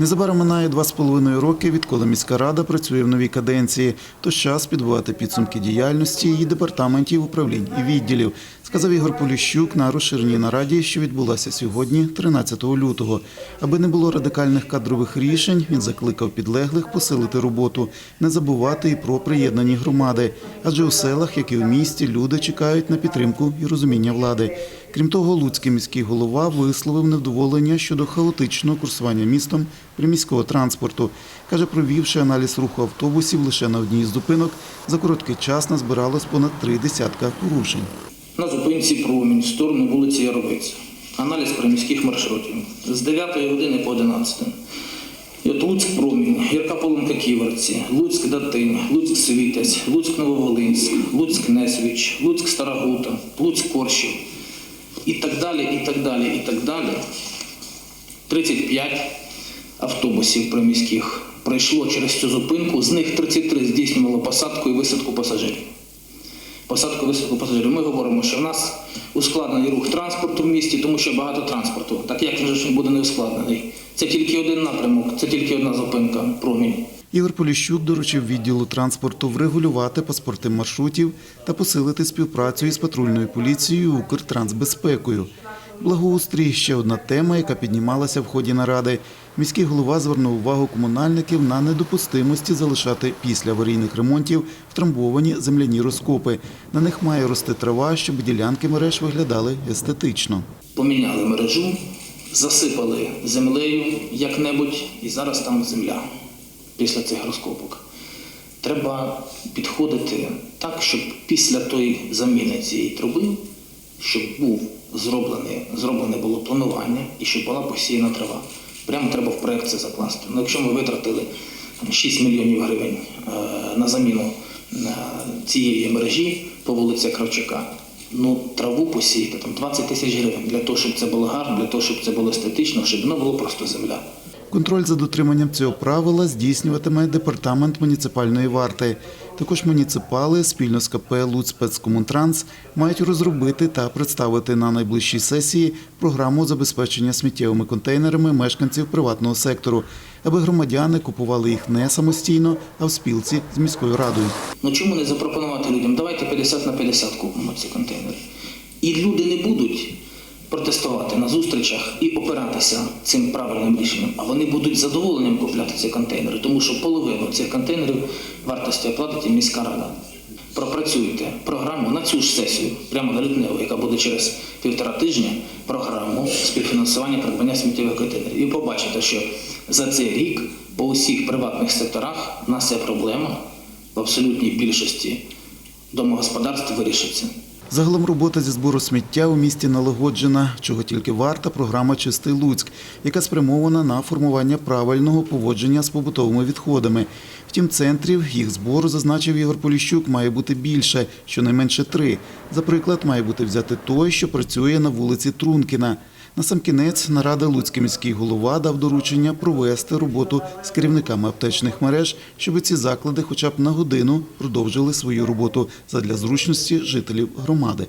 Незабаром минає два з половиною роки, відколи міська рада працює в новій каденції. Тож час підбивати підсумки діяльності її департаментів, управлінь і відділів, сказав Ігор Поліщук на розширеній нараді, що відбулася сьогодні, 13 лютого. Аби не було радикальних кадрових рішень, він закликав підлеглих посилити роботу, не забувати і про приєднані громади. Адже у селах, як і у місті, люди чекають на підтримку і розуміння влади. Крім того, Луцький міський голова висловив невдоволення щодо хаотичного курсування містом приміського транспорту. Каже, провівши аналіз руху автобусів лише на одній з зупинок, за короткий час назбиралось понад три десятка порушень. На зупинці промінь в сторону вулиці Яровиця. Аналіз приміських маршрутів з 9 години по 11. І от Луцьк промінь, Гірка Полонка Ківерці, Луцьк Датинь, Луцьк Світець, Луцьк Нововолинськ, Луцьк Несвіч, Луцьк Старогута, Луцьк Коршів і так далі, і так далі, і так далі. 35 автобусів приміських пройшло через цю зупинку, з них 33 здійснювало посадку і висадку пасажирів посадку висадку пасажирів. Ми говоримо, що в нас ускладнений рух транспорту в місті, тому що багато транспорту. Так як же ж він буде не ускладнений? Це тільки один напрямок, це тільки одна зупинка, промінь. Ігор Поліщук доручив відділу транспорту врегулювати паспорти маршрутів та посилити співпрацю із патрульною поліцією Укртрансбезпекою. Благоустрій ще одна тема, яка піднімалася в ході наради. Міський голова звернув увагу комунальників на недопустимості залишати після аварійних ремонтів втрамбовані земляні розкопи. На них має рости трава, щоб ділянки мереж виглядали естетично. Поміняли мережу, засипали землею як-небудь, і зараз там земля після цих розкопок. Треба підходити так, щоб після тої заміни цієї труби, щоб був зроблене, зроблене було планування і щоб була посіяна трава. Прямо треба в проєкт це закласти. Ну, якщо ми витратили там, 6 мільйонів гривень е, на заміну е, цієї мережі по вулиці Кравчука, ну траву посіяти там 20 тисяч гривень для того, щоб це було гарно, для того, щоб це було естетично, щоб воно було просто земля. Контроль за дотриманням цього правила здійснюватиме департамент муніципальної варти. Також муніципали спільно з КП «Луцьспецкомунтранс» мають розробити та представити на найближчій сесії програму забезпечення сміттєвими контейнерами мешканців приватного сектору, аби громадяни купували їх не самостійно, а в спілці з міською радою. Ну чому не запропонувати людям? Давайте 50 на 50 купимо ці контейнери. І люди не будуть протестувати на зустрічах і опиратися цим правильним рішенням, а вони будуть з задоволенням купляти ці контейнери, тому що половину цих контейнерів вартості оплатить міська рада. Пропрацюйте програму на цю ж сесію, прямо на лютневу, яка буде через півтора тижня, програму співфінансування придбання сміттєвих контейнерів. І побачите, що за цей рік по усіх приватних секторах у нас ця проблема в абсолютній більшості домогосподарств вирішиться. Загалом робота зі збору сміття у місті налагоджена, чого тільки варта програма Чистий Луцьк, яка спрямована на формування правильного поводження з побутовими відходами. Втім, центрів їх збору, зазначив Ігор Поліщук, має бути більше, щонайменше три. За приклад, має бути взяти той, що працює на вулиці Трункіна. Насамкінець нарада Луцький міський голова дав доручення провести роботу з керівниками аптечних мереж, щоб ці заклади хоча б на годину продовжили свою роботу задля зручності жителів громади.